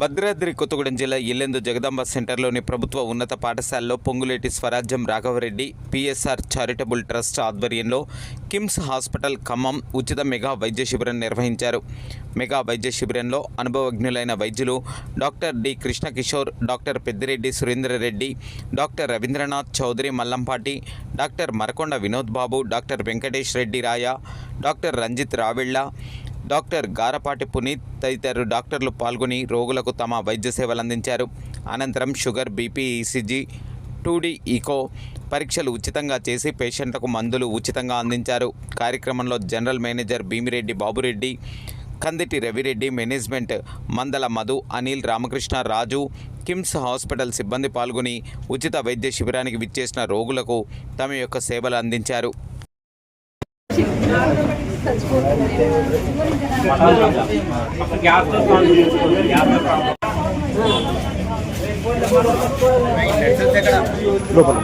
భద్రాద్రి కొత్తగూడెం జిల్లా ఇల్లెందు జగదాంబ సెంటర్లోని ప్రభుత్వ ఉన్నత పాఠశాలలో Ponguleti Swarajyam Raghava Reddy PSR charitable trust ఆధ్వర్యంలో కిమ్స్ హాస్పిటల్ ఖమ్మం ఉచిత మెగా వైద్య శిబిరం నిర్వహించారు. మెగా వైద్య శిబిరంలో అనుభవజ్ఞులైన వైద్యులు doctor D Krishna Kishore doctor Peddireddy Surendra Reddy doctor Ravindranath Chowdary Mallampati doctor Marakonda Vinod Babu doctor Venkatesh Reddy Raya doctor Ranjith Ravilla doctor Garapati Puneeth తదితరులు డాక్టర్లు పాల్గొని రోగులకు తమ వైద్య సేవలు అందించారు. అనంతరం sugar BP ECG two D echo పరీక్షలు ఉచితంగా చేసి పేషెంట్లకు మందులు ఉచితంగా అందించారు. కార్యక్రమంలో general manager Bhimireddy Babu Reddy Kanditi Ravi Reddy management Mandala Madhu Anil Ramakrishna Raju KIMS hospital సిబ్బంది పాల్గొని ఉచిత వైద్య శిబిరానికి విచ్చేసిన రోగులకు తమ యొక్క సేవలు అందించారు. లోపల.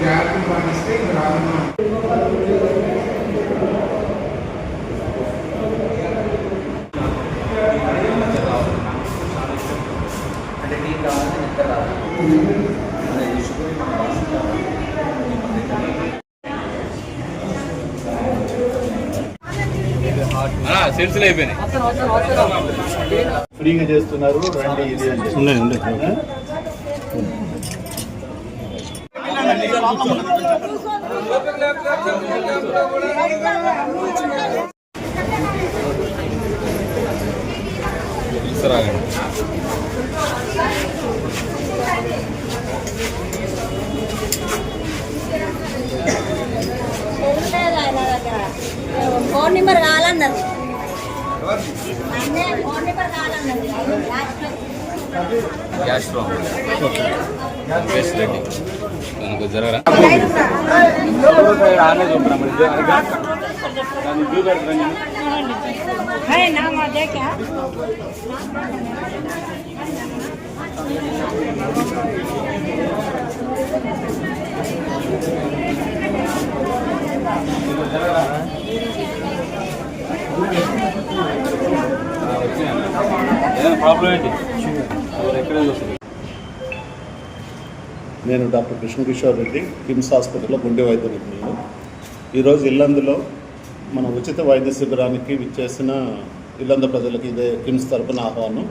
జాగ్రత్త పాటిస్తే రాను ఇంకా రాదు. సెల్స్లు అయిపోయినాయి. ఫ్రీగా చేస్తున్నారు రండి ఇది. లేదు ఫోన్ నెంబర్ కావాలన్నారు అన్నే ఫోన్ నెంబర్ కావాలన్నారు లాస్ట్ లో. గ్యాస్ ప్రాబ్లం బెస్ట్ రెడ్డి మనకు జరగరా है नाम आ जाए क्या ప్రాబ్లం ఏంటి నేను డాక్టర్ కృష్ణకిషోర్ రెడ్డి కిమ్స్ హాస్పిటల్లో గుండె వైద్య నిపుణులు ఈరోజు ఇల్లందులో మన ఉచిత వైద్య శిబిరానికి విచ్చేసిన ఇల్లంద ప్రజలకు ఇదే కిమ్స్ తరపున ఆహ్వానం.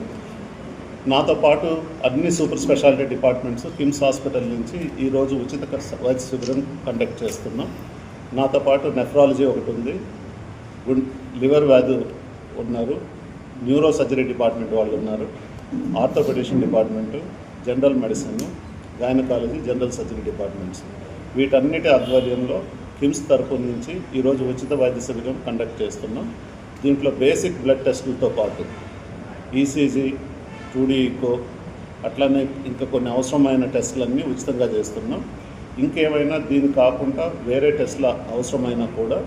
నాతో పాటు అన్ని super speciality departments KIMS hospital నుంచి ఈరోజు ఉచిత వైద్య శిబిరం కండక్ట్ చేస్తున్నాం. నాతో పాటు నెఫ్రాలజీ ఒకటి ఉంది. లివర్ వ్యాధి ఉన్నారు. న్యూరో సర్జరీ డిపార్ట్మెంట్ వాళ్ళు ఉన్నారు. Orthopaedician department general medicine gynaecology general surgery departments. వీటన్నిటి ఆధ్వర్యంలో కిమ్స్ తరపు నుంచి ఈరోజు ఉచిత వైద్య శిబిరం కండక్ట్ చేస్తున్నాం. దీంట్లో బేసిక్ బ్లడ్ టెస్టులతో పాటు ఈసీజీ టూడీ ఈకో అట్లానే ఇంకా కొన్ని అవసరమైన టెస్టులన్నీ ఉచితంగా చేస్తున్నాం. ఇంకేమైనా దీని కాకుండా వేరే టెస్టుల అవసరమైనా కూడా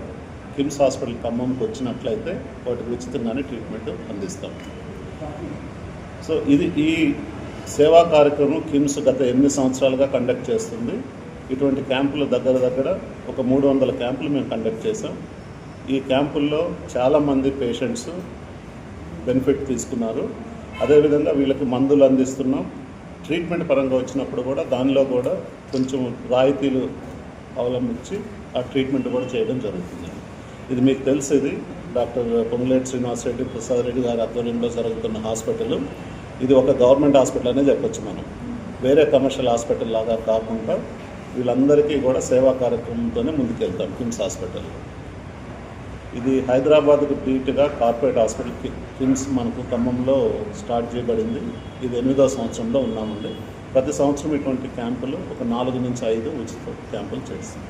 కిమ్స్ హాస్పిటల్ ఖమ్మంకి వచ్చినట్లయితే వాటికి ఉచితంగానే ట్రీట్మెంట్ అందిస్తాం. సో ఇది ఈ సేవా కార్యక్రమం కిమ్స్ గత ఎనిమిది సంవత్సరాలుగా కండక్ట్ చేస్తుంది. ఇటువంటి క్యాంపులు దగ్గర దగ్గర ఒక మూడు వందల క్యాంపులు మేము కండక్ట్ చేసాం ఈ క్యాంపుల్లో చాలామంది పేషెంట్స్ బెనిఫిట్ తీసుకున్నారు. అదేవిధంగా వీళ్ళకి మందులు అందిస్తున్నాం. ట్రీట్మెంట్ పరంగా వచ్చినప్పుడు కూడా దానిలో కూడా కొంచెం రాయితీలు అవలంబించి ఆ ట్రీట్మెంట్ కూడా చేయడం జరుగుతుంది. ఇది మీకు తెలుసు ఇది. డాక్టర్ పొంగులేటి శ్రీనివాస్ రెడ్డి ప్రసాద్ రెడ్డి గారి ఆధ్వర్యంలో జరుగుతున్న హాస్పిటల్. ఇది ఒక గవర్నమెంట్ హాస్పిటల్ అనే చెప్పొచ్చు మనం. వేరే కమర్షియల్ హాస్పిటల్ లాగా కాకుండా వీళ్ళందరికీ కూడా సేవా కార్యక్రమంతోనే ముందుకెళ్తాం కిమ్స్ హాస్పిటల్. ఇది హైదరాబాద్కు డీట్గా కార్పొరేట్ హాస్పిటల్ కిమ్స్ మనకు ఖమ్మంలో స్టార్ట్ చేయబడింది. ఇది ఎనిమిదో సంవత్సరంలో ఉన్నామండి. ప్రతి సంవత్సరం ఇటువంటి క్యాంపులు ఒక నాలుగు నుంచి ఐదు ఉచిత క్యాంపులు చేస్తాం.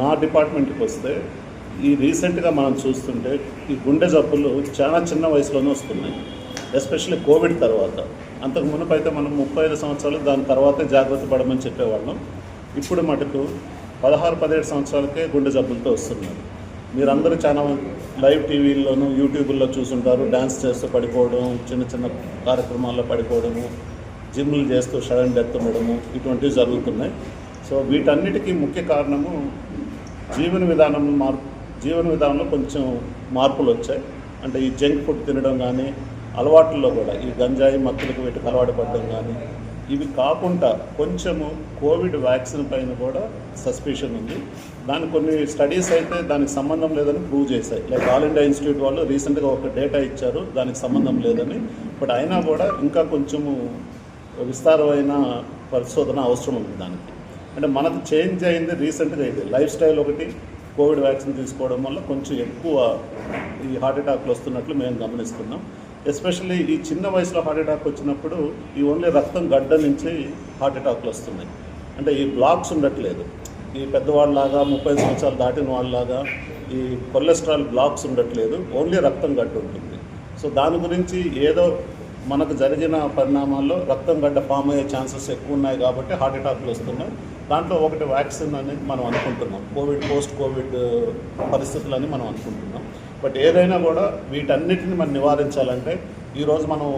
నా డిపార్ట్మెంట్కి వస్తే ఈ రీసెంట్గా మనం చూస్తుంటే ఈ గుండె జబ్బులు చాలా చిన్న వయసులోనే వస్తున్నాయి ఎస్పెషల్లీ కోవిడ్ తర్వాత. అంతకు మునుపు అయితే మనం ముప్పై ఐదు సంవత్సరాలు దాని తర్వాతే జాగ్రత్త పడమని చెప్పేవాళ్ళం. ఇప్పుడు మటుకు పదహారు పదిహేడు సంవత్సరాలకే గుండె జబ్బులతో వస్తున్నారు. మీరందరూ చాలా లైవ్ టీవీల్లోనూ యూట్యూబ్లో చూసుంటారు డ్యాన్స్ చేస్తూ పడిపోవడం చిన్న చిన్న కార్యక్రమాల్లో పడిపోవడము జిమ్లు చేస్తూ సడన్ డెత్ ఉండడము ఇటువంటివి జరుగుతున్నాయి. సో వీటన్నిటికీ ముఖ్య కారణము జీవన విధానం మార్పు జీవన విధానంలో కొంచెం మార్పులు వచ్చాయి. అంటే ఈ జంక్ ఫుడ్ తినడం కానీ అలవాట్లలో కూడా ఈ గంజాయి మత్తులకు వీటికి అలవాటు పడడం కానీ ఇవి కాకుండా కొంచెము కోవిడ్ వ్యాక్సిన్ పైన కూడా సస్పెషన్ ఉంది. దాని కొన్ని స్టడీస్ అయితే దానికి సంబంధం లేదని ప్రూవ్ చేశాయి. లైక్ ఆల్ ఇండియా ఇన్స్టిట్యూట్ వాళ్ళు రీసెంట్గా ఒక డేటా ఇచ్చారు దానికి సంబంధం లేదని. బట్ అయినా కూడా ఇంకా కొంచెము విస్తారమైన పరిశోధన అవసరం ఉంది దానికి. అంటే మనకు చేంజ్ అయింది రీసెంట్గా ఇది లైఫ్ స్టైల్ ఒకటి కోవిడ్ వ్యాక్సిన్ తీసుకోవడం వల్ల కొంచెం ఎక్కువ ఈ హార్ట్ అటాక్లు వస్తున్నట్లు మేము గమనిస్తున్నాం. ఎస్పెషల్లీ ఈ చిన్న వయసులో హార్ట్ అటాక్ వచ్చినప్పుడు ఈ ఓన్లీ రక్తం గడ్డ నుంచి హార్ట్ అటాక్లు వస్తున్నాయి. అంటే ఈ బ్లాక్స్ ఉండట్లేదు. ఈ పెద్దవాళ్ళలాగా ముప్పై సంవత్సరాలు దాటిన వాళ్ళలాగా ఈ కొలెస్ట్రాల్ బ్లాక్స్ ఉండట్లేదు. ఓన్లీ రక్తం గడ్డ ఉంటుంది. సో దాని గురించి ఏదో మనకు జరిగిన పరిణామాల్లో రక్తం గడ్డ ఫామ్ అయ్యే ఛాన్సెస్ ఎక్కువ ఉన్నాయి కాబట్టి హార్ట్ అటాక్లు వస్తున్నాయి. దాంట్లో ఒకటి వ్యాక్సిన్ అనేది మనం అనుకుంటున్నాం. కోవిడ్ పోస్ట్ కోవిడ్ పరిస్థితులని మనం అనుకుంటున్నాం. బట్ ఏదైనా కూడా వీటన్నిటిని మనం నివారించాలంటే ఈరోజు మనం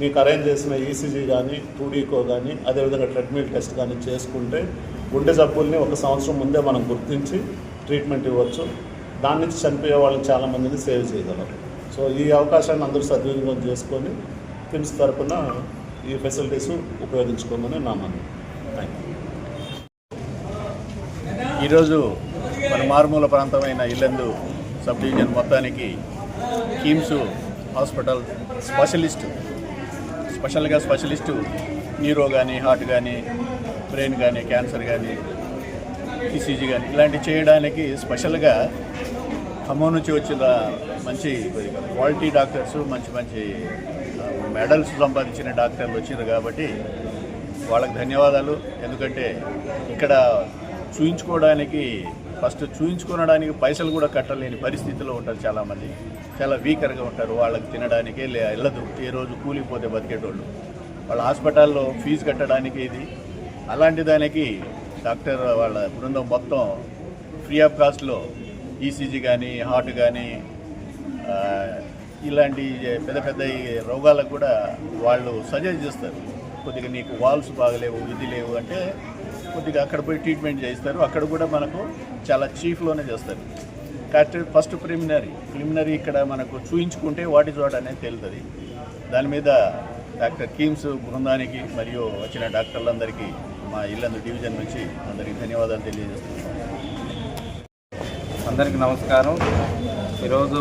మీకు అరేంజ్ చేసిన ఈసీజీ కానీ టూడీకో కానీ అదేవిధంగా ట్రెడ్మిల్ టెస్ట్ కానీ చేసుకుంటే గుండె జబ్బుల్ని ఒక సంవత్సరం ముందే మనం గుర్తించి ట్రీట్మెంట్ ఇవ్వచ్చు. దాని నుంచి చనిపోయే వాళ్ళని చాలామందిని సేవ్ చేయగలరు సో ఈ అవకాశాన్ని అందరూ సద్వినియోగం చేసుకొని కిమ్స్ తరపున ఈ ఫెసిలిటీస్ ఉపయోగించుకోమని నా మనం. థ్యాంక్ యూ ఈరోజు మన మారుమూల ప్రాంతమైన ఇల్లందు సబ్ డివిజన్ మొత్తానికి కిమ్స్ హాస్పిటల్ స్పెషలిస్ట్ స్పెషల్గా స్పెషలిస్టు న్యూరో కానీ హార్ట్ కానీ బ్రెయిన్ కానీ క్యాన్సర్ కానీ ఈసీజీ కానీ ఇలాంటివి చేయడానికి స్పెషల్గా ఖమ్మం నుంచి వచ్చిన మంచి క్వాలిటీ డాక్టర్స్ మంచి మంచి మెడల్స్ సంపాదించిన డాక్టర్లు వచ్చారు కాబట్టి వాళ్ళకి ధన్యవాదాలు. ఎందుకంటే ఇక్కడ చూయించుకోవడానికి ఫస్ట్ చూయించుకోవడానికి పైసలు కూడా కట్టలేని పరిస్థితిలో ఉంటారు చాలామంది. చాలా వీకర్గా ఉంటారు. వాళ్ళకి తినడానికే లే వెళ్ళదు. ఏ రోజు కూలిపోతే బతికేటోళ్ళు. వాళ్ళ హాస్పిటల్లో ఫీజు కట్టడానికి ఇది. అలాంటి దానికి డాక్టర్ వాళ్ళ బృందం మొత్తం ఫ్రీ ఆఫ్ కాస్ట్లో ఈసీజీ కానీ హార్ట్ కానీ ఇలాంటి పెద్ద పెద్ద రోగాలకు కూడా వాళ్ళు సజెస్ట్ చేస్తారు. కొద్దిగా నీకు వాల్స్ బాగలేవు ఇది లేవు అంటే కొద్దిగా అక్కడ పోయి ట్రీట్మెంట్ చేస్తారు అక్కడ కూడా మనకు చాలా చీఫ్లోనే చేస్తారు. కాబట్టి ఫస్ట్ ప్రిలిమినరీ ప్రిలిమినరీ ఇక్కడ మనకు చూయించుకుంటే వాటి చోట అనేది తెలుస్తుంది దాని మీద డాక్టర్ కీమ్స్ బృందానికి మరియు వచ్చిన డాక్టర్లందరికీ మా ఇల్లందు డివిజన్ నుంచి అందరికీ ధన్యవాదాలు తెలియజేస్తున్నాను. అందరికీ నమస్కారం. ఈరోజు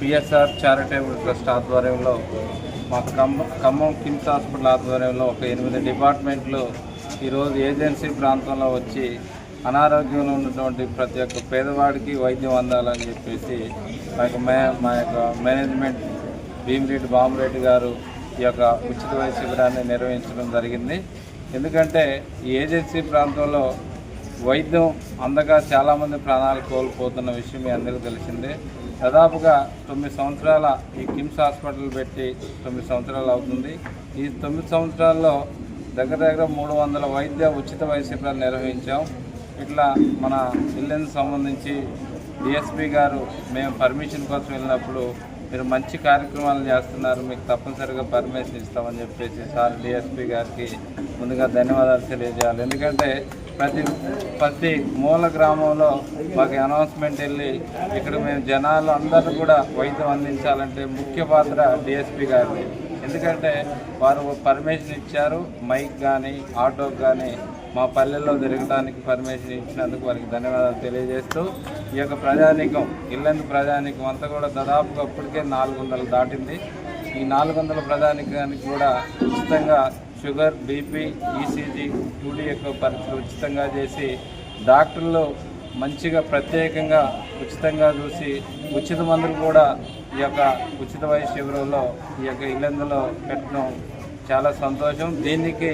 పిఎస్ఆర్ చారిటబుల్ ట్రస్ట్ ఆధ్వర్యంలో మా ఖమ్మం ఖమ్మం కిమ్స్ హాస్పిటల్ ఆధ్వర్యంలో ఒక ఎనిమిది డిపార్ట్మెంట్లు ఈరోజు ఏజెన్సీ ప్రాంతంలో వచ్చి అనారోగ్యంలో ఉన్నటువంటి ప్రతి ఒక్క పేదవాడికి వైద్యం అందాలని చెప్పేసి మా యొక్క మే మా యొక్క మేనేజ్మెంట్ భీమిరెడ్డి బాబురెడ్డి గారు ఈ యొక్క ఉచిత వైద్య శిబిరాన్ని నిర్వహించడం జరిగింది. ఎందుకంటే ఈ ఏజెన్సీ ప్రాంతంలో వైద్యం అందగా చాలామంది ప్రాణాలు కోల్పోతున్న విషయం మీ అందరికీ తెలిసిందే. దాదాపుగా తొమ్మిది సంవత్సరాల ఈ కిమ్స్ హాస్పిటల్ పెట్టి తొమ్మిది సంవత్సరాలు అవుతుంది. ఈ తొమ్మిది సంవత్సరాల్లో దగ్గర దగ్గర మూడు వందల వైద్య ఉచిత వైద్య శిబిరాలు నిర్వహించాం. ఇట్లా మన ఇల్లెన్స్ సంబంధించి డిఎస్పి గారు మేము పర్మిషన్ కోసం వెళ్ళినప్పుడు మీరు మంచి కార్యక్రమాలు చేస్తున్నారు మీకు తప్పనిసరిగా పర్మిషన్ ఇస్తామని చెప్పేసి సార్ డిఎస్పి గారికి ముందుగా ధన్యవాదాలు తెలియజేయాలి. ఎందుకంటే ప్రతి ప్రతి మూల గ్రామంలో మాకు అనౌన్స్మెంట్ వెళ్ళి ఇక్కడ మేము జనాలు అందరూ కూడా వైద్యం అందించాలంటే ముఖ్య పాత్ర డిఎస్పి గారిది. ఎందుకంటే వారు పర్మిషన్ ఇచ్చారు మైక్ కానీ ఆటోకి కానీ మా పల్లెల్లో తిరగడానికి పర్మిషన్ ఇచ్చినందుకు వారికి ధన్యవాదాలు తెలియజేస్తూ ఈ యొక్క ప్రజానీకం ఇల్లందు ప్రజానీకం అంతా కూడా దాదాపుగా అప్పటికే నాలుగు వందలు దాటింది. ఈ నాలుగు వందల ప్రజానికానికి కూడా ఉచితంగా షుగర్ బీపీ ఈసీజీ టూడీ యొక్క పరీక్షలు ఉచితంగా చేసి డాక్టర్లు మంచిగా ప్రత్యేకంగా ఉచితంగా చూసి ఉచిత మందులు కూడా ఈ యొక్క ఉచిత వయసు శిబిరంలో ఈ యొక్క ఇల్లందులో పెట్టడం చాలా సంతోషం. దీనికి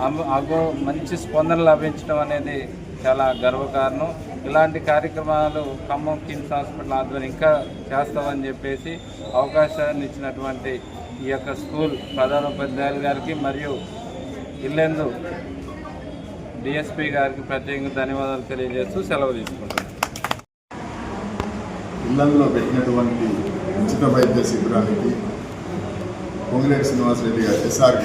అమ- అగో మంచి స్పందన లభించడం అనేది చాలా గర్వకారణం. ఇలాంటి కార్యక్రమాలు ఖమ్మం కిమ్స్ హాస్పిటల్ ఆధ్వర్యం ఇంకా చేస్తామని చెప్పేసి అవకాశాన్ని ఇచ్చినటువంటి ఈ యొక్క స్కూల్ ప్రధాన ఉపాధ్యాయులు గారికి మరియు ఇల్లెందు డిఎస్పి గారికి ప్రత్యేకంగా ధన్యవాదాలు తెలియజేస్తూ సెలవు తీసుకుంటున్నాను ఇళ్ళలో పెట్టినటువంటి ఉచిత వైద్య శిబిరానికి పొంగిరెడ్డి శ్రీనివాసరెడ్డి గారు ఎస్ఆర్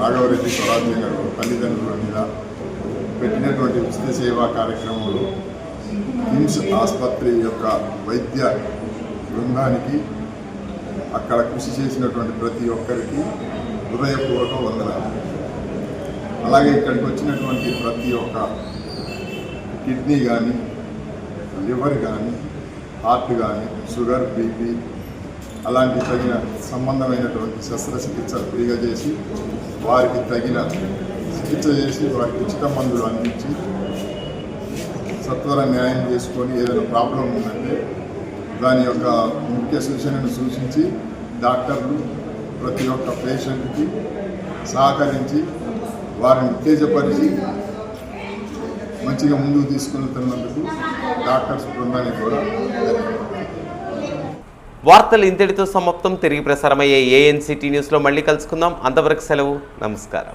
రాఘవరెడ్డి స్వరాజ్యం గారు తల్లిదండ్రుల మీద పెట్టినటువంటి ఉచిత సేవా కార్యక్రమంలో కిమ్స్ ఆసుపత్రి యొక్క వైద్య బృందానికి అక్కడ కృషి చేసినటువంటి ప్రతి ఒక్కరికి హృదయపూర్వక వందనాలు. అలాగే ఇక్కడికి వచ్చినటువంటి ప్రతి ఒక్క కిడ్నీ కానీ లివర్ కానీ హార్ట్ కానీ షుగర్ బీపీ అలాంటి తగిన సంబంధమైనటువంటి శస్త్రచికిత్స ఫ్రీగా చేసి వారికి తగిన చికిత్స చేసి వారికి ఉచిత మందులు అందించి సత్వర న్యాయం చేసుకొని ఏదైనా ప్రాబ్లం ఉందంటే దాని యొక్క ముఖ్య సూచనను సూచించి డాక్టర్లు ప్రతి ఒక్క పేషెంట్కి సహకరించి వారిని ఉత్తేజపరిచి మంచిగా ముందుకు తీసుకెళ్తున్నందుకు డాక్టర్స్ బృందానికి కూడా వార్తలు ఇంతటితో సమాప్తం. తిరిగి ప్రసారమయ్యే ఏఎన్సిటీ న్యూస్లో మళ్ళీ కలుసుకుందాం. అంతవరకు సెలవు. నమస్కారం.